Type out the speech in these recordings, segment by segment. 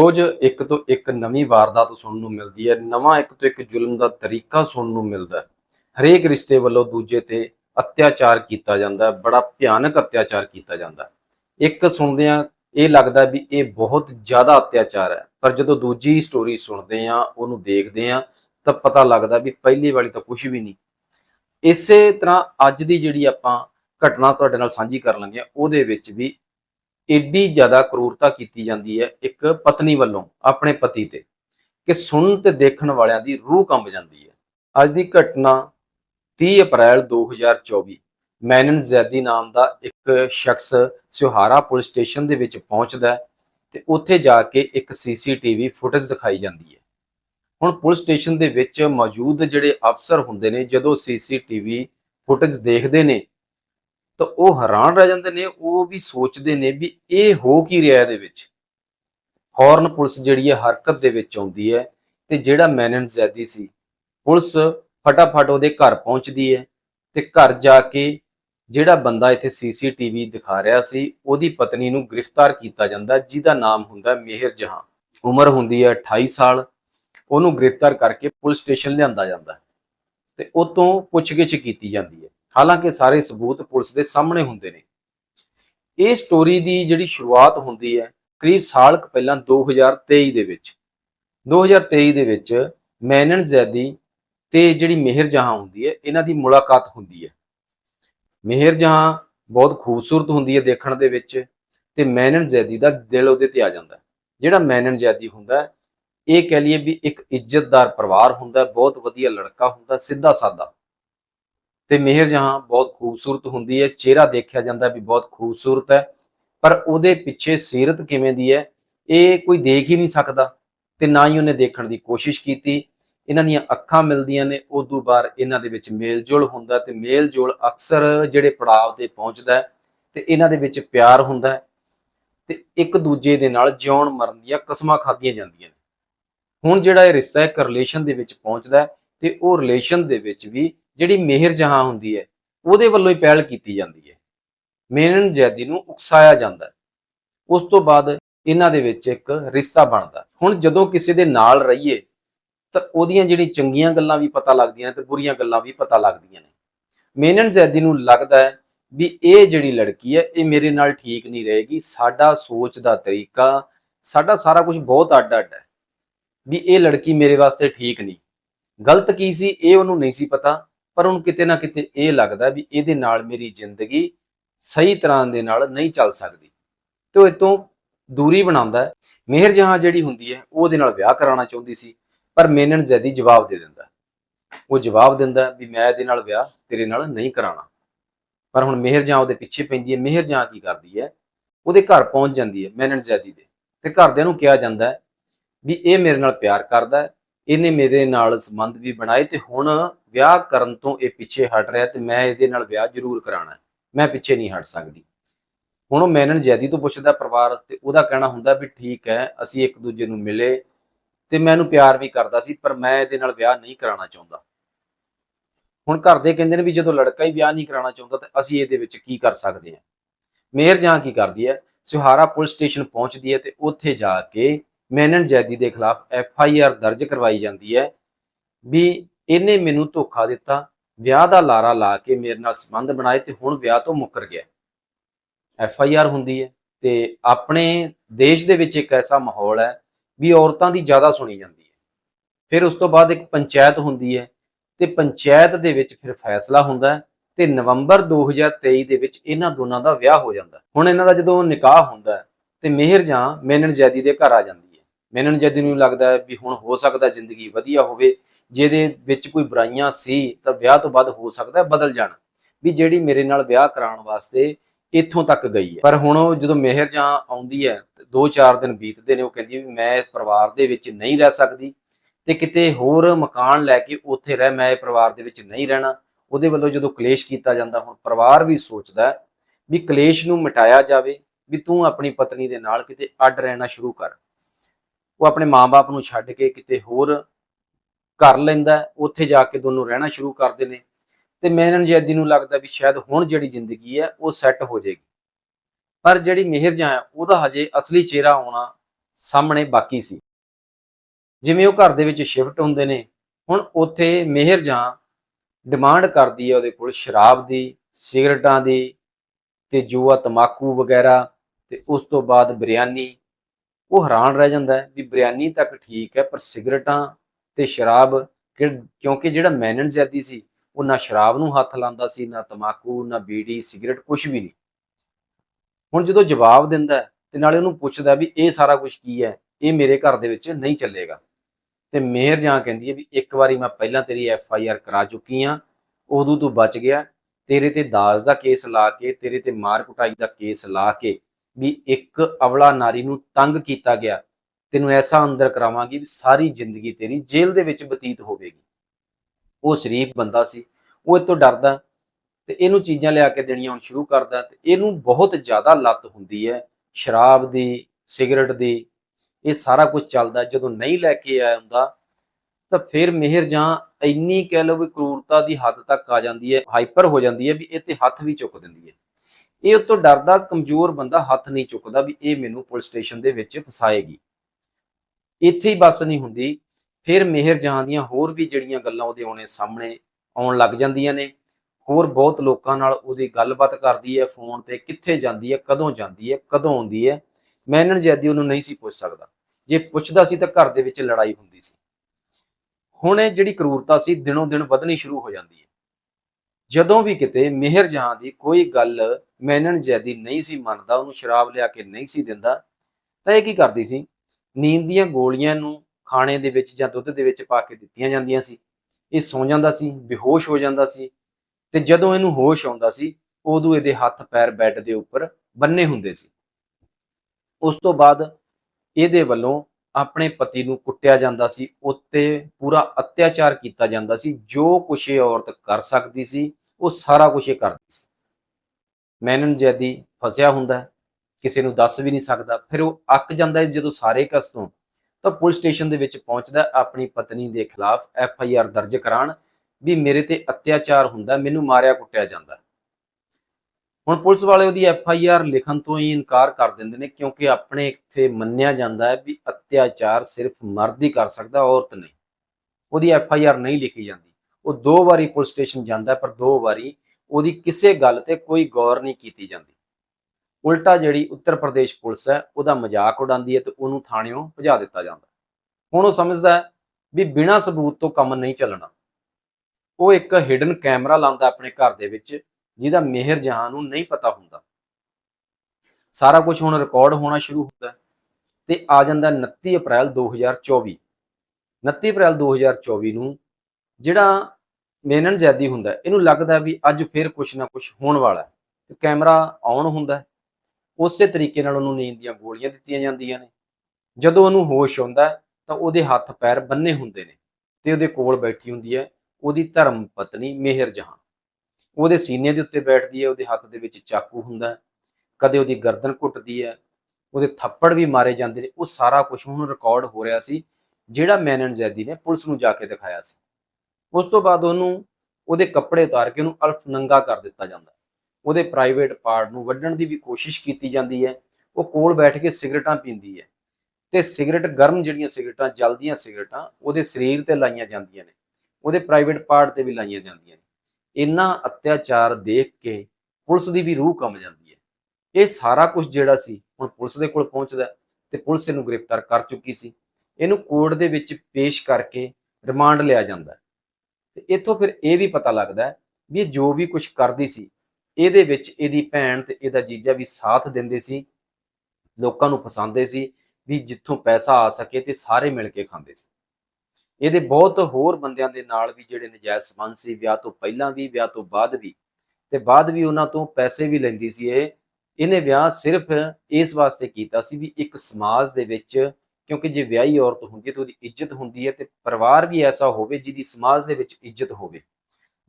ਰੋਜ਼ ਇੱਕ ਤੋਂ ਇੱਕ ਨਵੀਂ ਵਾਰਦਾਤ ਸੁਣਨ ਨੂੰ ਮਿਲਦੀ ਹੈ, ਨਵਾਂ ਇੱਕ ਤੋਂ ਇੱਕ ਜ਼ੁਲਮ ਦਾ ਤਰੀਕਾ ਸੁਣਨ ਨੂੰ ਮਿਲਦਾ ਹੈ। ਹਰੇਕ ਰਿਸ਼ਤੇ ਵੱਲੋਂ ਦੂਜੇ ਤੇ ਅਤਿਆਚਾਰ ਕੀਤਾ ਜਾਂਦਾ ਬੜਾ ਭਿਆਨਕ ਅਤਿਆਚਾਰ ਕੀਤਾ ਜਾਂਦਾ ਇੱਕ ਸੁਣਦਿਆਂ ਇਹ ਲੱਗਦਾ ਵੀ ਇਹ ਬਹੁਤ ਜ਼ਿਆਦਾ ਅਤਿਆਚਾਰ ਹੈ, ਪਰ ਜਦੋਂ ਦੂਜੀ ਸਟੋਰੀ ਸੁਣਦੇ ਆ ਉਹਨੂੰ ਦੇਖਦੇ ਆ ਤਾਂ ਪਤਾ ਲੱਗਦਾ ਵੀ ਪਹਿਲੀ ਵਾਲੀ ਤਾਂ ਕੁਝ ਵੀ ਨਹੀਂ। ਇਸੇ ਤਰ੍ਹਾਂ ਅੱਜ ਦੀ ਜਿਹੜੀ ਆਪਾਂ ਘਟਨਾ ਤੁਹਾਡੇ ਨਾਲ ਸਾਂਝੀ ਕਰ ਲਾਂਗੇ, ਉਹਦੇ ਵਿੱਚ ਵੀ ਏਡੀ ਜ਼ਿਆਦਾ ਕਰੂਰਤਾ ਕੀਤੀ ਜਾਂਦੀ ਹੈ ਇੱਕ ਪਤਨੀ ਵੱਲੋਂ ਆਪਣੇ ਪਤੀ ਤੇ ਕਿ ਸੁਣਨ ਤੇ ਦੇਖਣ ਵਾਲਿਆਂ ਦੀ ਰੂਹ ਕੰਬ ਜਾਂਦੀ ਹੈ। ਅੱਜ ਦੀ ਘਟਨਾ 30 ਅਪ੍ਰੈਲ 2024 ਮੈਨਨ ਜ਼ੈਦੀ ਨਾਮ ਦਾ ਇੱਕ ਸ਼ਖਸ ਸਿਹਾਰਾ ਪੁਲਿਸ ਸਟੇਸ਼ਨ ਦੇ ਵਿੱਚ ਪਹੁੰਚਦਾ ਹੈ ਤੇ ਉੱਥੇ ਜਾ ਕੇ ਇੱਕ ਸੀਸੀਟੀਵੀ ਫੁਟੇਜ ਦਿਖਾਈ ਜਾਂਦੀ ਹੈ। ਹੁਣ ਪੁਲਿਸ ਸਟੇਸ਼ਨ ਦੇ ਵਿੱਚ ਮੌਜੂਦ ਜਿਹੜੇ ਅਫਸਰ ਹੁੰਦੇ ਨੇ, ਜਦੋਂ ਸੀਸੀਟੀਵੀ ਫੁਟੇਜ ਦੇਖਦੇ ਨੇ ਤਾਂ ਉਹ ਹੈਰਾਨ ਰਹਿ ਜਾਂਦੇ ਨੇ, ਉਹ ਵੀ ਸੋਚਦੇ ਨੇ ਵੀ ਇਹ ਹੋ ਕੀ ਰਿਹਾ ਇਹਦੇ ਵਿੱਚ। ਫੌਰਨ ਪੁਲਿਸ ਜਿਹੜੀ ਹੈ ਹਰਕਤ ਦੇ ਵਿੱਚ ਆਉਂਦੀ ਹੈ ਤੇ ਜਿਹੜਾ ਮੈਨਨ ਜ਼ੈਦੀ ਸੀ, ਪੁਲਿਸ ਫਟਾਫਟ ਉਹਦੇ ਘਰ ਪਹੁੰਚਦੀ ਹੈ ਤੇ ਘਰ ਜਾ ਕੇ ਜਿਹੜਾ ਬੰਦਾ ਇੱਥੇ ਸੀਸੀਟੀਵੀ ਦਿਖਾ ਰਿਹਾ ਸੀ, ਉਹਦੀ ਪਤਨੀ ਨੂੰ ਗ੍ਰਿਫਤਾਰ ਕੀਤਾ ਜਾਂਦਾ, ਜਿਹਦਾ ਨਾਮ ਹੁੰਦਾ ਹੈ ਮਿਹਰ ਜਹਾਂ। ਉਮਰ ਹੁੰਦੀ ਹੈ 28 ਸਾਲ, ਉਹਨੂੰ ਗ੍ਰਿਫਤਾਰ ਕਰਕੇ ਪੁਲਿਸ ਸਟੇਸ਼ਨ ਲਿਆਂਦਾ ਜਾਂਦਾ ਹੈ ਤੇ ਉਹ ਤੋਂ ਪੁੱਛਗਿੱਛ ਕੀਤੀ ਜਾਂਦੀ ਹੈ। ਹਾਲਾਂਕਿ ਸਾਰੇ ਸਬੂਤ ਪੁਲਿਸ ਦੇ ਸਾਹਮਣੇ ਹੁੰਦੇ ਨੇ। ਇਹ ਸਟੋਰੀ ਦੀ ਜਿਹੜੀ ਸ਼ੁਰੂਆਤ ਹੁੰਦੀ ਹੈ, ਕਰੀਬ ਸਾਲ ਕੁ ਪਹਿਲਾਂ 2023 ਦੇ ਵਿੱਚ। 2023 ਦੇ ਵਿੱਚ ਮੈਨਨ ਜ਼ੈਦੀ ਤੇ ਜਿਹੜੀ ਮਿਹਰ ਜਹਾਂ ਹੁੰਦੀ ਹੈ, ਇਹਨਾਂ ਦੀ ਮੁਲਾਕਾਤ ਹੁੰਦੀ ਹੈ। ਮਿਹਰ ਜਹਾਂ ਬਹੁਤ ਖੂਬਸੂਰਤ ਹੁੰਦੀ ਹੈ ਦੇਖਣ ਦੇ ਵਿੱਚ ਤੇ ਮੈਨਨ ਜ਼ੈਦੀ ਦਾ ਦਿਲ ਉਹਦੇ ਤੇ ਆ ਜਾਂਦਾ ਜਿਹੜਾ ਮੈਨਨ ਜ਼ੈਦੀ ਹੁੰਦਾ ਇਹ ਕਹਿ ਲਈਏ ਵੀ ਇੱਕ ਇੱਜ਼ਤਦਾਰ ਪਰਿਵਾਰ ਹੁੰਦਾ ਬਹੁਤ ਵਧੀਆ ਲੜਕਾ ਹੁੰਦਾ ਸਿੱਧਾ ਸਾਦਾ ਤੇ ਮਿਹਰ ਜਹਾਂ ਬਹੁਤ ਖੂਬਸੂਰਤ ਹੁੰਦੀ ਹੈ। ਚਿਹਰਾ ਦੇਖਿਆ ਜਾਂਦਾ ਵੀ ਬਹੁਤ ਖੂਬਸੂਰਤ ਹੈ। ਪਰ ਉਹਦੇ ਪਿੱਛੇ ਸੀਰਤ ਕਿਵੇਂ ਦੀ ਹੈ, ਇਹ ਕੋਈ ਦੇਖ ਹੀ ਨਹੀਂ ਸਕਦਾ ਤੇ ਨਾ ਹੀ ਉਹਨੇ ਦੇਖਣ ਦੀ ਕੋਸ਼ਿਸ਼ ਕੀਤੀ। ਇਹਨਾਂ ਦੀਆਂ ਅੱਖਾਂ ਮਿਲਦੀਆਂ ਨੇ, ਉਦੋਂ ਬਾਅਦ ਇਹਨਾਂ ਦੇ ਵਿੱਚ ਮੇਲਜੋਲ ਹੁੰਦਾ ਤੇ ਮੇਲਜੋਲ ਅਕਸਰ ਜਿਹੜੇ ਪੜਾਅ ਤੇ ਪਹੁੰਚਦਾ ਹੈ ਤੇ ਇਹਨਾਂ ਦੇ ਵਿੱਚ ਪਿਆਰ ਹੁੰਦਾ ਹੈ ਤੇ ਇੱਕ ਦੂਜੇ ਦੇ ਨਾਲ ਜਿਉਣ ਮਰਨ ਦੀਆਂ ਕਸਮਾਂ ਖਾਧੀਆਂ ਜਾਂਦੀਆਂ ਨੇ। ਹੁਣ ਜਿਹੜਾ ਇਹ ਰਿਸ਼ਤਾ ਇੱਕ ਰਿਲੇਸ਼ਨ ਦੇ ਵਿੱਚ ਪਹੁੰਚਦਾ ਹੈ ਤੇ ਉਹ ਰਿਲੇਸ਼ਨ ਦੇ ਵਿੱਚ ਵੀ ਜਿਹੜੀ ਮਿਹਰ ਜਹਾਂ ਹੁੰਦੀ ਹੈ, ਉਹਦੇ ਵੱਲੋਂ ਹੀ ਪਹਿਲ ਕੀਤੀ ਜਾਂਦੀ ਹੈ। ਮੇਨਨ ਜੈਦੀ ਨੂੰ ਉਕਸਾਇਆ ਜਾਂਦਾ ਹੈ। ਉਸ ਤੋਂ ਬਾਅਦ ਇਹਨਾਂ ਦੇ ਵਿੱਚ ਇੱਕ ਰਿਸ਼ਤਾ ਬਣਦਾ ਹੁਣ ਜਦੋਂ ਕਿਸੇ ਦੇ ਨਾਲ ਰਹੀਏ, ਤਾਂ ਉਹਦੀਆਂ ਜਿਹੜੀ ਚੰਗੀਆਂ ਗੱਲਾਂ ਵੀ ਪਤਾ ਲੱਗਦੀਆਂ ਨੇ ਤੇ ਬੁਰੀਆਂ ਗੱਲਾਂ ਵੀ ਪਤਾ ਲੱਗਦੀਆਂ ਨੇ। ਮੇਨਨ ਜ਼ੈਦੀ ਨੂੰ ਲੱਗਦਾ ਹੈ ਵੀ ਇਹ ਜਿਹੜੀ ਲੜਕੀ ਹੈ, ਇਹ ਮੇਰੇ ਨਾਲ ਠੀਕ ਨਹੀਂ ਰਹੇਗੀ। ਸਾਡਾ ਸੋਚ ਦਾ ਤਰੀਕਾ, ਸਾਡਾ ਸਾਰਾ ਕੁਝ ਬਹੁਤ ਅੱਡ-ਅੱਡ ਹੈ। ਵੀ ਇਹ ਲੜਕੀ ਮੇਰੇ ਵਾਸਤੇ ਠੀਕ ਨਹੀਂ। ਗਲਤ ਕੀ ਸੀ, ਇਹ ਉਹਨੂੰ ਨਹੀਂ ਸੀ ਪਤਾ। ਪਰ ਉਹਨੂੰ ਕਿਤੇ ਨਾ ਕਿਤੇ ਇਹ ਲੱਗਦਾ ਵੀ ਇਹਦੇ ਨਾਲ ਮੇਰੀ ਜ਼ਿੰਦਗੀ ਸਹੀ ਤਰ੍ਹਾਂ ਦੇ ਨਾਲ ਨਹੀਂ ਚੱਲ ਸਕਦੀ। ਤੇ ਉਹ ਇਹ ਤੋਂ ਦੂਰੀ ਬਣਾਉਂਦਾ ਹੈ। ਮਿਹਰ ਜਹਾਂ ਜਿਹੜੀ ਹੁੰਦੀ ਹੈ, ਉਹ ਉਹਦੇ ਨਾਲ ਵਿਆਹ ਕਰਾਉਣਾ ਚਾਹੁੰਦੀ ਸੀ, ਪਰ ਮੇਨਨ ਜ਼ੈਦੀ ਜਵਾਬ ਦੇ ਦਿੰਦਾ। ਉਹ ਜਵਾਬ ਦਿੰਦਾ ਵੀ ਮੈਂ ਇਹਦੇ ਨਾਲ ਵਿਆਹ ਤੇਰੇ ਨਾਲ ਨਹੀਂ ਕਰਾਉਣਾ। ਪਰ ਹੁਣ ਮਿਹਰ ਜਹਾਂ ਉਹਦੇ ਪਿੱਛੇ ਪੈਂਦੀ ਹੈ। ਮਿਹਰ ਜਹਾਂ ਕੀ ਕਰਦੀ ਹੈ? ਉਹਦੇ ਘਰ ਪਹੁੰਚ ਜਾਂਦੀ ਹੈ ਮੇਨਨ ਜ਼ੈਦੀ ਦੇ। ਤੇ ਘਰਦਿਆਂ ਨੂੰ ਕਿਹਾ ਜਾਂਦਾ ਵੀ ਇਹ ਮੇਰੇ ਨਾਲ ਪਿਆਰ ਕਰਦਾ ਇਹਨੇ ਮੇਰੇ ਨਾਲ ਸੰਬੰਧ ਵੀ ਬਣਾਏ ਤੇ ਹੁਣ ਵਿਆਹ ਕਰਨ ਤੋਂ ਇਹ ਪਿੱਛੇ ਹਟ ਰਿਹਾ ਤੇ ਮੈਂ ਇਹਦੇ ਨਾਲ ਵਿਆਹ ਜ਼ਰੂਰ ਕਰਾਉਣਾ ਮੈਂ ਪਿੱਛੇ ਨਹੀਂ ਹਟ ਸਕਦੀ। ਹੁਣ ਉਹ ਮੈਨਨ ਜੈਦੀ ਤੋਂ ਪੁੱਛਦਾ ਪਰਿਵਾਰ ਤੇ ਉਹਦਾ ਕਹਿਣਾ ਹੁੰਦਾ ਵੀ ਠੀਕ ਹੈ, ਅਸੀਂ ਇੱਕ ਦੂਜੇ ਨੂੰ ਮਿਲੇ ਤੇ ਮੈਨੂੰ ਪਿਆਰ ਵੀ ਕਰਦਾ ਸੀ, ਪਰ ਮੈਂ ਇਹਦੇ ਨਾਲ ਵਿਆਹ ਨਹੀਂ ਕਰਾਉਣਾ ਚਾਹੁੰਦਾ। ਹੁਣ ਘਰ ਦੇ ਕਹਿੰਦੇ ਨੇ ਵੀ ਜਦੋਂ ਲੜਕਾ ਹੀ ਵਿਆਹ ਨਹੀਂ ਕਰਾਉਣਾ ਚਾਹੁੰਦਾ ਤਾਂ ਅਸੀਂ ਇਹਦੇ ਵਿੱਚ ਕੀ ਕਰ ਸਕਦੇ ਹਾਂ? ਮੇਹਰ ਜਹਾਂ ਕੀ ਕਰਦੀ ਹੈ? ਸੁਹਾਰਾ ਪੁਲਿਸ ਸਟੇਸ਼ਨ ਪਹੁੰਚਦੀ ਹੈ ਤੇ ਉੱਥੇ ਜਾ ਕੇ ਮੈਨਨ ਜੈਦੀ ਦੇ ਖਿਲਾਫ ਐਫ ਆਈ ਆਰ ਦਰਜ ਕਰਵਾਈ ਜਾਂਦੀ ਹੈ ਵੀ ਇਹਨੇ ਮੈਨੂੰ ਧੋਖਾ ਦਿੱਤਾ, ਵਿਆਹ ਦਾ ਲਾਰਾ ਲਾ ਕੇ ਮੇਰੇ ਨਾਲ ਸੰਬੰਧ ਬਣਾਏ ਤੇ ਹੁਣ ਵਿਆਹ ਤੋਂ ਮੁੱਕਰ ਗਿਆ। ਐਫ ਆਈ ਆਰ ਹੁੰਦੀ ਹੈ ਤੇ ਆਪਣੇ ਦੇਸ਼ ਦੇ ਵਿੱਚ ਇੱਕ ਐਸਾ ਮਾਹੌਲ ਹੈ ਵੀ ਔਰਤਾਂ ਦੀ ਜ਼ਿਆਦਾ ਸੁਣੀ ਜਾਂਦੀ ਹੈ। ਫਿਰ ਉਸ ਤੋਂ ਬਾਅਦ ਇੱਕ ਪੰਚਾਇਤ ਹੁੰਦੀ ਹੈ ਤੇ ਪੰਚਾਇਤ ਦੇ ਵਿੱਚ ਫਿਰ ਫੈਸਲਾ ਹੁੰਦਾ ਹੈ ਤੇ ਨਵੰਬਰ 2023 ਦੇ ਵਿੱਚ ਇਹਨਾਂ ਦੋਨਾਂ ਦਾ ਵਿਆਹ ਹੋ ਜਾਂਦਾ ਹੁਣ ਇਹਨਾਂ ਦਾ ਜਦੋਂ ਨਿਕਾਹ ਹੁੰਦਾ ਹੈ ਤੇ ਮਿਹਰ ਜਾਂ ਮੈਨਨ ਜੈਦੀ ਦੇ ਘਰ ਆ ਜਾਂਦੀ ਹੈ। ਮੈਨਨ ਜੈਦੀ ਨੂੰ ਲੱਗਦਾ ਹੈ ਵੀ ਹੁਣ ਹੋ ਸਕਦਾ ਜ਼ਿੰਦਗੀ ਵਧੀਆ ਹੋਵੇ ਜਿਹਦੇ ਵਿੱਚ ਕੋਈ ਬੁਰਾਈਆਂ ਸੀ ਤਾਂ ਵਿਆਹ ਤੋਂ ਬਾਅਦ ਹੋ ਸਕਦਾ ਬਦਲ ਜਾਣ, ਵੀ ਜਿਹੜੀ ਮੇਰੇ ਨਾਲ ਵਿਆਹ ਕਰਾਉਣ ਵਾਸਤੇ ਇੱਥੋਂ ਤੱਕ ਗਈ ਹੈ। ਪਰ ਹੁਣ ਉਹ ਜਦੋਂ ਮਿਹਰ ਜਾਂ ਆਉਂਦੀ ਹੈ ਤੇ ਦੋ ਚਾਰ ਦਿਨ ਬੀਤਦੇ ਨੇ, ਉਹ ਕਹਿੰਦੀ ਵੀ ਮੈਂ ਇਸ ਪਰਿਵਾਰ ਦੇ ਵਿੱਚ ਨਹੀਂ ਰਹਿ ਸਕਦੀ ਤੇ ਕਿਤੇ ਹੋਰ ਮਕਾਨ ਲੈ ਕੇ ਉੱਥੇ ਰਹਿ ਮੈਂ ਇਹ ਪਰਿਵਾਰ ਦੇ ਵਿੱਚ ਨਹੀਂ ਰਹਿਣਾ। ਉਹਦੇ ਵੱਲੋਂ ਜਦੋਂ ਕਲੇਸ਼ ਕੀਤਾ ਜਾਂਦਾ, ਹੁਣ ਪਰਿਵਾਰ ਵੀ ਸੋਚਦਾ ਵੀ ਕਲੇਸ਼ ਨੂੰ ਮਿਟਾਇਆ ਜਾਵੇ, ਵੀ ਤੂੰ ਆਪਣੀ ਪਤਨੀ ਦੇ ਨਾਲ ਕਿਤੇ ਅੱਡ ਰਹਿਣਾ ਸ਼ੁਰੂ ਕਰ। ਉਹ ਆਪਣੇ ਮਾਪੇ ਨੂੰ ਛੱਡ ਕੇ ਕਿਤੇ ਹੋਰ ਕਰ ਲੈਂਦਾ ਉੱਥੇ ਜਾ ਕੇ ਦੋਨੋਂ ਰਹਿਣਾ ਸ਼ੁਰੂ ਕਰਦੇ ਨੇ। ਤੇ ਮੈਨਨ ਜੈਦੀ ਨੂੰ ਲੱਗਦਾ ਵੀ ਸ਼ਾਇਦ ਹੁਣ ਜਿਹੜੀ ਜ਼ਿੰਦਗੀ ਹੈ, ਉਹ ਸੈੱਟ ਹੋ ਜਾਏਗੀ। ਪਰ ਜਿਹੜੀ ਮਿਹਰਜਾਂ ਹੈ, ਉਹਦਾ ਹਜੇ ਅਸਲੀ ਚਿਹਰਾ ਆਉਣਾ ਸਾਹਮਣੇ ਬਾਕੀ ਸੀ। ਜਿਵੇਂ ਉਹ ਘਰ ਦੇ ਵਿੱਚ ਸ਼ਿਫਟ ਹੁੰਦੇ ਨੇ, ਹੁਣ ਉੱਥੇ ਮਿਹਰਜਾਂ ਡਿਮਾਂਡ ਕਰਦੀ ਹੈ ਉਹਦੇ ਕੋਲ ਸ਼ਰਾਬ ਦੀ, ਸਿਗਰਟਾਂ ਦੀ ਤੇ ਜੋ ਆ ਤਮਾਕੂ ਵਗੈਰਾ ਤੇ ਉਸ ਤੋਂ ਬਾਅਦ ਬਿਰਿਆਨੀ। ਉਹ ਹੈਰਾਨ ਰਹਿ ਜਾਂਦਾ ਵੀ ਬਿਰਿਆਨੀ ਤੱਕ ਠੀਕ ਹੈ, ਪਰ ਸਿਗਰਟਾਂ ਤੇ ਸ਼ਰਾਬ ਕਿਉਂਕਿ ਜਿਹੜਾ ਮੈਨਨ ਜ਼ਿਆਦੀ ਸੀ, ਉਹ ਨਾ ਸ਼ਰਾਬ ਨੂੰ ਹੱਥ ਲਾਉਂਦਾ ਸੀ, ਨਾ ਤਮਾਕੂ, ਨਾ ਬੀੜੀ, ਸਿਗਰਟ ਕੁਝ ਵੀ ਨਹੀਂ। ਹੁਣ ਜਦੋਂ ਜਵਾਬ ਦਿੰਦਾ ਤੇ ਨਾਲੇ ਉਹਨੂੰ ਪੁੱਛਦਾ ਵੀ ਇਹ ਸਾਰਾ ਕੁਝ ਕੀ ਹੈ? ਇਹ ਮੇਰੇ ਘਰ ਦੇ ਵਿੱਚ ਨਹੀਂ ਚੱਲੇਗਾ। ਤੇ ਮੇਹਰ ਜਾਂ ਕਹਿੰਦੀ ਹੈ ਵੀ ਇੱਕ ਵਾਰੀ ਮੈਂ ਪਹਿਲਾਂ ਤੇਰੀ ਐਫ ਆਈ ਆਰ ਕਰਾ ਚੁੱਕੀ ਆ ਉਦੋਂ ਤੂੰ ਬਚ ਗਿਆ। ਤੇਰੇ ਤੇ ਦਾਜ ਦਾ ਕੇਸ ਲਾ ਕੇ, ਤੇਰੇ ਤੇ ਮਾਰ ਕੁਟਾਈ ਦਾ ਕੇਸ ਲਾ ਕੇ ਵੀ ਇੱਕ ਅਵਲਾ ਨਾਰੀ ਨੂੰ ਤੰਗ ਕੀਤਾ ਗਿਆ। ਤੈਨੂੰ ਐਸਾ ਅੰਦਰ ਕਰਾਵਾਂਗੀ ਵੀ ਸਾਰੀ ਜ਼ਿੰਦਗੀ ਤੇਰੀ ਜੇਲ੍ਹ ਦੇ ਵਿੱਚ ਬਤੀਤ ਹੋਵੇਗੀ। ਉਹ ਸ਼ਰੀਫ ਬੰਦਾ ਸੀ, ਉਹ ਇਹ ਤੋਂ ਡਰਦਾ ਤੇ ਇਹਨੂੰ ਚੀਜ਼ਾਂ ਲਿਆ ਕੇ ਦੇਣੀਆਂ ਹੁਣ ਸ਼ੁਰੂ ਕਰਦਾ ਤੇ ਇਹਨੂੰ ਬਹੁਤ ਜ਼ਿਆਦਾ ਲੱਤ ਹੁੰਦੀ ਹੈ, ਸ਼ਰਾਬ ਦੀ, ਸਿਗਰਟ ਦੀ, ਇਹ ਸਾਰਾ ਕੁਝ ਚੱਲਦਾ, ਜਦੋਂ ਨਹੀਂ ਲੈ ਕੇ ਆਇਆ ਹੁੰਦਾ ਤਾਂ ਫਿਰ ਮਿਹਰ ਜਾਂ ਇੰਨੀ ਕਹਿ ਲਓ ਵੀ ਕਰੂਰਤਾ ਦੀ ਹੱਦ ਤੱਕ ਆ ਜਾਂਦੀ ਹੈ, ਹਾਈਪਰ ਹੋ ਜਾਂਦੀ ਹੈ ਵੀ ਇਹ ਤੇ ਹੱਥ ਵੀ ਚੁੱਕ ਦਿੰਦੀ ਹੈ। ਇਹ ਉਤੋਂ ਡਰਦਾ, ਕਮਜ਼ੋਰ ਬੰਦਾ ਹੱਥ ਨਹੀਂ ਚੁੱਕਦਾ ਵੀ ਇਹ ਮੈਨੂੰ ਪੁਲਿਸ ਸਟੇਸ਼ਨ ਦੇ ਵਿੱਚ ਫਸਾਏਗੀ। ਇੱਥੇ ਹੀ ਬਸ ਨਹੀਂ ਹੁੰਦੀ। ਫਿਰ ਮਿਹਰ ਜਹਾਂ ਦੀਆਂ ਹੋਰ ਵੀ ਜਿਹੜੀਆਂ ਗੱਲਾਂ ਉਹਦੇ ਆਉਣੇ ਸਾਹਮਣੇ ਆਉਣ ਲੱਗ ਜਾਂਦੀਆਂ ਨੇ। ਹੋਰ ਬਹੁਤ ਲੋਕਾਂ ਨਾਲ ਉਹਦੀ ਗੱਲਬਾਤ ਕਰਦੀ ਹੈ, ਫੋਨ ਤੇ ਕਿੱਥੇ ਜਾਂਦੀ ਹੈ, ਕਦੋਂ ਜਾਂਦੀ ਹੈ, ਕਦੋਂ ਆਉਂਦੀ ਹੈ। ਮੈਨਨ ਜੈਦੀ ਉਹਨੂੰ ਨਹੀਂ ਸੀ ਪੁੱਛ ਸਕਦਾ। ਜੇ ਪੁੱਛਦਾ ਸੀ ਤਾਂ ਘਰ ਦੇ ਵਿੱਚ ਲੜਾਈ ਹੁੰਦੀ ਸੀ। ਹੁਣ ਇਹ ਜਿਹੜੀ ਕਰੂਰਤਾ ਸੀ, ਦਿਨੋਂ ਦਿਨ ਵਧਣੀ ਸ਼ੁਰੂ ਹੋ ਜਾਂਦੀ ਹੈ। ਜਦੋਂ ਵੀ ਕਿਤੇ ਮਿਹਰ ਜਹਾਂ ਦੀ ਕੋਈ ਗੱਲ ਮੈਨਨ ਜੈਦੀ ਨਹੀਂ ਸੀ ਮੰਨਦਾ, ਉਹਨੂੰ ਸ਼ਰਾਬ ਲਿਆ ਕੇ ਨਹੀਂ ਸੀ ਦਿੰਦਾ, ਤਾਂ ਇਹ ਕੀ ਕਰਦੀ ਸੀ? ਨੀਂਦ ਦੀਆਂ ਗੋਲੀਆਂ ਨੂੰ ਖਾਣੇ ਦੇ ਵਿੱਚ ਜਾਂ ਦੁੱਧ ਦੇ ਵਿੱਚ ਪਾ ਕੇ ਦਿੱਤੀਆਂ ਜਾਂਦੀਆਂ ਸੀ। ਇਹ ਸੌਂ ਜਾਂਦਾ ਸੀ, ਬੇਹੋਸ਼ ਹੋ ਜਾਂਦਾ ਸੀ ਤੇ ਜਦੋਂ ਇਹਨੂੰ ਹੋਸ਼ ਆਉਂਦਾ ਸੀ, ਉਦੋਂ ਇਹਦੇ ਹੱਥ ਪੈਰ ਬੈੱਡ ਦੇ ਉੱਪਰ ਬੰਨੇ ਹੁੰਦੇ ਸੀ। ਉਸ ਤੋਂ ਬਾਅਦ ਇਹਦੇ ਵੱਲੋਂ ਆਪਣੇ ਪਤੀ ਨੂੰ ਕੁੱਟਿਆ ਜਾਂਦਾ ਸੀ, ਉੱਤੇ ਪੂਰਾ ਅਤਿਆਚਾਰ ਕੀਤਾ ਜਾਂਦਾ ਸੀ, ਜੋ ਕੁਛ ਇਹ ਔਰਤ ਕਰ ਸਕਦੀ ਸੀ, ਉਹ ਸਾਰਾ ਕੁਝ ਇਹ ਕਰਦੀ ਸੀ। ਮੈਨਨ ਜੈਦੀ ਫਸਿਆ ਹੁੰਦਾ ਕਿਸੇ ਨੂੰ ਦੱਸ ਵੀ ਨਹੀਂ ਸਕਦਾ। ਫਿਰ ਉਹ ਅੱਕ ਜਾਂਦਾ ਹੈ ਜਦੋਂ ਸਾਰੇ ਕਸ ਤੋਂ। ਤਾਂ ਪੁਲਿਸ ਸਟੇਸ਼ਨ ਦੇ ਵਿੱਚ ਪਹੁੰਚਦਾ, ਆਪਣੀ ਪਤਨੀ ਦੇ ਖਿਲਾਫ ਐਫ ਆਈ ਆਰ ਦਰਜ ਕਰਾਉਣ ਵੀ ਮੇਰੇ ਤੇ ਅਤਿਆਚਾਰ ਹੁੰਦਾ, ਮੈਨੂੰ ਮਾਰਿਆ ਕੁੱਟਿਆ ਜਾਂਦਾ। ਹੁਣ ਪੁਲਿਸ ਵਾਲੇ ਉਹਦੀ ਐਫ ਆਈ ਆਰ ਲਿਖਣ ਤੋਂ ਹੀ ਇਨਕਾਰ ਕਰ ਦਿੰਦੇ ਨੇ, ਕਿਉਂਕਿ ਆਪਣੇ ਇੱਥੇ ਮੰਨਿਆ ਜਾਂਦਾ ਹੈ ਵੀ ਅਤਿਆਚਾਰ ਸਿਰਫ ਮਰਦ ਹੀ ਕਰ ਸਕਦਾ, ਔਰਤ ਨਹੀਂ। ਉਹਦੀ ਐਫ ਆਈ ਆਰ ਨਹੀਂ ਲਿਖੀ ਜਾਂਦੀ। ਉਹ ਦੋ ਵਾਰੀ ਪੁਲਿਸ ਸਟੇਸ਼ਨ ਜਾਂਦਾ, ਪਰ ਦੋ ਵਾਰੀ ਉਹਦੀ ਕਿਸੇ ਗੱਲ ਤੇ ਕੋਈ ਗੌਰ ਨਹੀਂ ਕੀਤੀ ਜਾਂਦੀ। ਉਲਟਾ ਜਿਹੜੀ ਉੱਤਰ ਪ੍ਰਦੇਸ਼ ਪੁਲਿਸ ਹੈ, ਉਹਦਾ ਮਜ਼ਾਕ ਉਡਾਉਂਦੀ ਹੈ ਤੇ ਉਹਨੂੰ ਥਾਣਿਓਂ ਭਜਾ ਦਿੱਤਾ ਜਾਂਦਾ ਹੁਣ ਉਹ ਸਮਝਦਾ ਹੈ ਵੀ ਬਿਨਾਂ ਸਬੂਤ ਤੋਂ ਕੰਮ ਨਹੀਂ ਚੱਲਣਾ। ਉਹ ਇੱਕ ਹਿਡਨ ਕੈਮਰਾ ਲਾਉਂਦਾ ਆਪਣੇ ਘਰ ਦੇ ਵਿੱਚ, ਜਿਹਦਾ ਮਿਹਰ ਜਹਾਂ ਨੂੰ ਨਹੀਂ ਪਤਾ ਹੁੰਦਾ। ਸਾਰਾ ਕੁਝ ਹੁਣ ਰਿਕਾਰਡ ਹੋਣਾ ਸ਼ੁਰੂ ਹੁੰਦਾ ਹੈ ਤੇ ਆ ਜਾਂਦਾ 29 ਅਪ੍ਰੈਲ 2024 29 ਅਪ੍ਰੈਲ 2024 ਨੂੰ ਜਿਹੜਾ ਮੇਨਨ ਜ਼ੈਦੀ ਹੁੰਦਾ ਇਹਨੂੰ ਲੱਗਦਾ ਵੀ ਅੱਜ ਫਿਰ ਕੁਝ ਨਾ ਕੁਝ ਹੋਣ ਵਾਲਾ ਤੇ ਕੈਮਰਾ ਆਨ ਹੁੰਦਾ ਉਸੇ ਤਰੀਕੇ ਨਾਲ ਉਹਨੂੰ ਨੀਂਦ ਦੀਆਂ ਗੋਲੀਆਂ ਦਿੱਤੀਆਂ ਜਾਂਦੀਆਂ ਨੇ। ਜਦੋਂ ਉਹਨੂੰ ਹੋਸ਼ ਆਉਂਦਾ ਤਾਂ ਉਹਦੇ ਹੱਥ ਪੈਰ ਬੰਨੇ ਹੁੰਦੇ ਨੇ ਤੇ ਉਹਦੇ ਕੋਲ ਬੈਠੀ ਹੁੰਦੀ ਹੈ ਉਹਦੀ ਧਰਮ ਪਤਨੀ ਮਿਹਰ ਜਹਾਂ ਉਹਦੇ ਸੀਨੇ ਦੇ ਉੱਤੇ ਬੈਠਦੀ ਹੈ, ਉਹਦੇ ਹੱਥ ਦੇ ਵਿੱਚ ਚਾਕੂ ਹੁੰਦਾ ਕਦੇ ਉਹਦੀ ਗਰਦਨ ਘੁੱਟਦੀ ਹੈ, ਉਹਦੇ ਥੱਪੜ ਵੀ ਮਾਰੇ ਜਾਂਦੇ ਨੇ, ਉਹ ਸਾਰਾ ਕੁਝ ਹੁਣ ਰਿਕਾਰਡ ਹੋ ਰਿਹਾ ਸੀ, ਜਿਹੜਾ ਮੈਨਨ ਜ਼ੈਦੀ ਨੇ ਪੁਲਿਸ ਨੂੰ ਜਾ ਕੇ ਦਿਖਾਇਆ ਸੀ। ਉਸ ਤੋਂ ਬਾਅਦ ਉਹਨੂੰ ਉਹਦੇ ਕੱਪੜੇ ਉਤਾਰ ਕੇ ਉਹਨੂੰ ਅਲਫ ਨੰਗਾ ਕਰ ਦਿੱਤਾ ਜਾਂਦਾ ਉਹਦੇ ਪ੍ਰਾਈਵੇਟ ਪਾਰਟ ਨੂੰ ਵੱਢਣ ਦੀ ਵੀ ਕੋਸ਼ਿਸ਼ ਕੀਤੀ ਜਾਂਦੀ ਹੈ। ਉਹ ਕੋਲ ਬੈਠ ਕੇ ਸਿਗਰਟਾਂ ਪੀਂਦੀ ਹੈ ਤੇ ਸਿਗਰਟ ਗਰਮ ਜਿਹੜੀਆਂ ਸਿਗਰਟਾਂ, ਜਲਦੀਆਂ ਸਿਗਰਟਾਂ, ਉਹਦੇ ਸਰੀਰ ਤੇ ਲਾਈਆਂ ਜਾਂਦੀਆਂ ਨੇ। ਉਹਦੇ ਪ੍ਰਾਈਵੇਟ ਪਾਰਟ ਤੇ ਵੀ ਲਾਈਆਂ ਜਾਂਦੀਆਂ ਨੇ। ਇੰਨਾ ਅਤਿਆਚਾਰ ਦੇਖ ਕੇ ਪੁਲਿਸ ਦੀ ਵੀ ਰੂਹ ਕੰਬ ਜਾਂਦੀ ਹੈ। ਇਹ ਸਾਰਾ ਕੁਝ ਜਿਹੜਾ ਸੀ, ਹੁਣ ਪੁਲਿਸ ਦੇ ਕੋਲ ਪਹੁੰਚਦਾ ਹੈ ਤੇ ਪੁਲਿਸ ਇਹਨੂੰ ਗ੍ਰਿਫਤਾਰ ਕਰ ਚੁੱਕੀ ਸੀ। ਇਹਨੂੰ ਕੋਰਟ ਦੇ ਵਿੱਚ ਪੇਸ਼ ਕਰਕੇ ਰਿਮਾਂਡ ਲਿਆ ਜਾਂਦਾ ਹੈ। ਤੇ ਇੱਥੋਂ ਫਿਰ ਇਹ ਵੀ ਪਤਾ ਲੱਗਦਾ ਵੀ ਇਹ ਜੋ ਵੀ ਕੁਝ ਕਰਦੀ ਸੀ ਇਹਦੇ ਵਿੱਚ ਇਹਦੀ ਭੈਣ ਤੇ ਇਹਦਾ ਜੀਜਾ ਵੀ ਸਾਥ ਦਿੰਦੇ ਸੀ, ਲੋਕਾਂ ਨੂੰ ਫਸਾਉਂਦੇ ਸੀ ਵੀ ਜਿੱਥੋਂ ਪੈਸਾ ਆ ਸਕੇ ਤੇ ਸਾਰੇ ਮਿਲ ਕੇ ਖਾਂਦੇ ਸੀ। ਇਹਦੇ ਬਹੁਤ ਹੋਰ ਬੰਦਿਆਂ ਦੇ ਨਾਲ ਵੀ ਜਿਹੜੇ ਨਜਾਇਜ਼ ਸੰਬੰਧ ਸੀ, ਵਿਆਹ ਤੋਂ ਪਹਿਲਾਂ ਵੀ, ਵਿਆਹ ਤੋਂ ਬਾਅਦ ਵੀ ਤੇ ਬਾਅਦ ਵੀ ਉਹਨਾਂ ਤੋਂ ਪੈਸੇ ਵੀ ਲੈਂਦੀ ਸੀ ਇਹ। ਇਹਨੇ ਵਿਆਹ ਸਿਰਫ ਇਸ ਵਾਸਤੇ ਕੀਤਾ ਸੀ ਵੀ ਇੱਕ ਸਮਾਜ ਦੇ ਵਿੱਚ ਕਿਉਂਕਿ ਜੇ ਵਿਆਹੀ ਔਰਤ ਹੁੰਦੀ ਹੈ ਤਾਂ ਉਹਦੀ ਇੱਜ਼ਤ ਹੁੰਦੀ ਹੈ ਤੇ ਪਰਿਵਾਰ ਵੀ ਐਸਾ ਹੋਵੇ ਜਿਹਦੀ ਸਮਾਜ ਦੇ ਵਿੱਚ ਇੱਜ਼ਤ ਹੋਵੇ।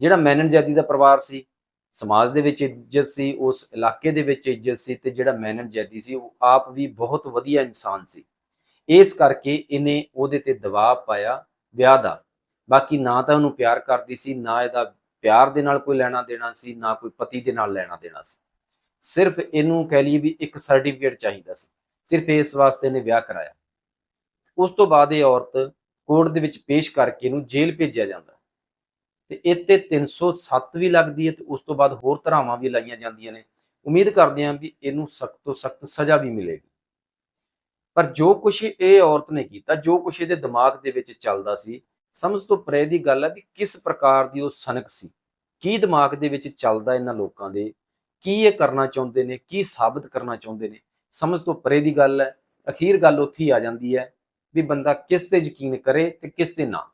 ਜਿਹੜਾ ਮੈਨਨਜ਼ਾਦੀ ਦਾ ਪਰਿਵਾਰ ਸੀ ਸਮਾਜ ਦੇ ਵਿੱਚ ਇੱਜ਼ਤ ਸੀ, ਉਸ ਇਲਾਕੇ ਦੇ ਵਿੱਚ ਇੱਜ਼ਤ ਸੀ ਤੇ ਜਿਹੜਾ ਮੈਨਨ ਜੈਦੀ ਸੀ, ਉਹ ਆਪ ਵੀ ਬਹੁਤ ਵਧੀਆ ਇਨਸਾਨ ਸੀ। ਇਸ ਕਰਕੇ ਇਹਨੇ ਉਹਦੇ ਤੇ ਦਬਾਅ ਪਾਇਆ ਵਿਆਹ ਦਾ। ਬਾਕੀ ਨਾ ਤਾਂ ਉਹਨੂੰ ਪਿਆਰ ਕਰਦੀ ਸੀ, ਨਾ ਇਹਦਾ ਪਿਆਰ ਦੇ ਨਾਲ ਕੋਈ ਲੈਣਾ ਦੇਣਾ ਸੀ, ਨਾ ਕੋਈ ਪਤੀ ਦੇ ਨਾਲ ਲੈਣਾ ਦੇਣਾ ਸੀ। ਸਿਰਫ ਇਹਨੂੰ ਕਹਿ ਲਈਏ ਵੀ ਇੱਕ ਸਰਟੀਫਿਕੇਟ ਚਾਹੀਦਾ ਸੀ। ਸਿਰਫ ਇਸ ਵਾਸਤੇ ਇਹਨੇ ਵਿਆਹ ਕਰਾਇਆ। ਉਸ ਤੋਂ ਬਾਅਦ ਇਹ ਔਰਤ ਕੋਰਟ ਦੇ ਵਿੱਚ ਪੇਸ਼ ਕਰਕੇ ਇਹਨੂੰ ਜੇਲ੍ਹ ਭੇਜਿਆ ਜਾਂਦਾ। ਤੇ ਇੱਥੇ 307 ਵੀ ਲੱਗਦੀ ਹੈ ਤੇ ਉਸ ਤੋਂ ਬਾਅਦ ਹੋਰ ਧਾਰਾਵਾਂ ਵੀ ਲਾਈਆਂ ਜਾਂਦੀਆਂ ਨੇ। ਉਮੀਦ ਕਰਦੇ ਹਾਂ ਵੀ ਇਹਨੂੰ ਸਖਤ ਤੋਂ ਸਖਤ ਸਜ਼ਾ ਵੀ ਮਿਲੇਗੀ। ਪਰ ਜੋ ਕੁਛ ਇਹ ਔਰਤ ਨੇ ਕੀਤਾ, ਜੋ ਕੁਛ ਇਹਦੇ ਦਿਮਾਗ ਦੇ ਵਿੱਚ ਚੱਲਦਾ ਸੀ, ਸਮਝ ਤੋਂ ਪਰੇ ਦੀ ਗੱਲ ਹੈ ਵੀ ਕਿਸ ਪ੍ਰਕਾਰ ਦੀ ਉਹ ਸਨਕ ਸੀ। ਕੀ ਦਿਮਾਗ ਦੇ ਵਿੱਚ ਚੱਲਦਾ ਇਹਨਾਂ ਲੋਕਾਂ ਦੇ? ਕੀ ਇਹ ਕਰਨਾ ਚਾਹੁੰਦੇ ਨੇ? ਕੀ ਸਾਬਤ ਕਰਨਾ ਚਾਹੁੰਦੇ ਨੇ? ਸਮਝ ਤੋਂ ਪਰੇ ਦੀ ਗੱਲ ਹੈ, ਅਖੀਰ ਗੱਲ ਉੱਥੇ ਹੀ ਆ ਜਾਂਦੀ ਹੈ ਵੀ ਬੰਦਾ ਕਿਸ ਤੇ ਯਕੀਨ ਕਰੇ ਤੇ ਕਿਸ ਤੇ ਨਾ।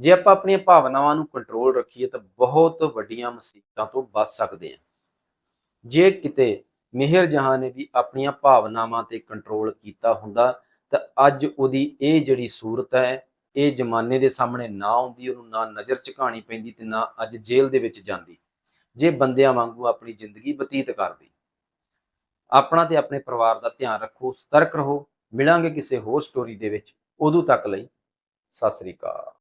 ਜੇ ਆਪਾਂ ਆਪਣੀਆਂ ਭਾਵਨਾਵਾਂ ਨੂੰ ਕੰਟਰੋਲ ਰੱਖੀਏ ਤਾਂ ਬਹੁਤ ਵੱਡੀਆਂ ਮੁਸੀਬਤਾਂ ਤੋਂ ਬਚ ਸਕਦੇ ਹਾਂ। ਜੇ ਕਿਤੇ ਮਿਹਰ ਜਹਾਂ ਨੇ ਵੀ ਆਪਣੀਆਂ ਭਾਵਨਾਵਾਂ ਤੇ ਕੰਟਰੋਲ ਕੀਤਾ ਹੁੰਦਾ ਤਾਂ ਅੱਜ ਉਹਦੀ ਇਹ ਜਿਹੜੀ ਸੂਰਤ ਹੈ, ਇਹ ਜ਼ਮਾਨੇ ਦੇ ਸਾਹਮਣੇ ਨਾ ਆਉਂਦੀ, ਉਹਨੂੰ ਨਾ ਨਜ਼ਰ ਝੁਕਾਣੀ ਪੈਂਦੀ ਤੇ ਨਾ ਅੱਜ ਜੇਲ੍ਹ ਦੇ ਵਿੱਚ ਜਾਂਦੀ। ਜੇ ਬੰਦਿਆਂ ਵਾਂਗੂ ਆਪਣੀ ਜ਼ਿੰਦਗੀ ਬਤੀਤ ਕਰਦੀ। ਆਪਣਾ ਤੇ ਆਪਣੇ ਪਰਿਵਾਰ ਦਾ ਧਿਆਨ ਰੱਖੋ, ਸਤਰਕ ਰਹੋ, ਮਿਲਾਂਗੇ ਕਿਸੇ ਹੋਰ ਸਟੋਰੀ ਦੇ ਵਿੱਚ। ਉਦੋਂ ਤੱਕ ਲਈ ਸਤਿ ਸ੍ਰੀ ਅਕਾਲ।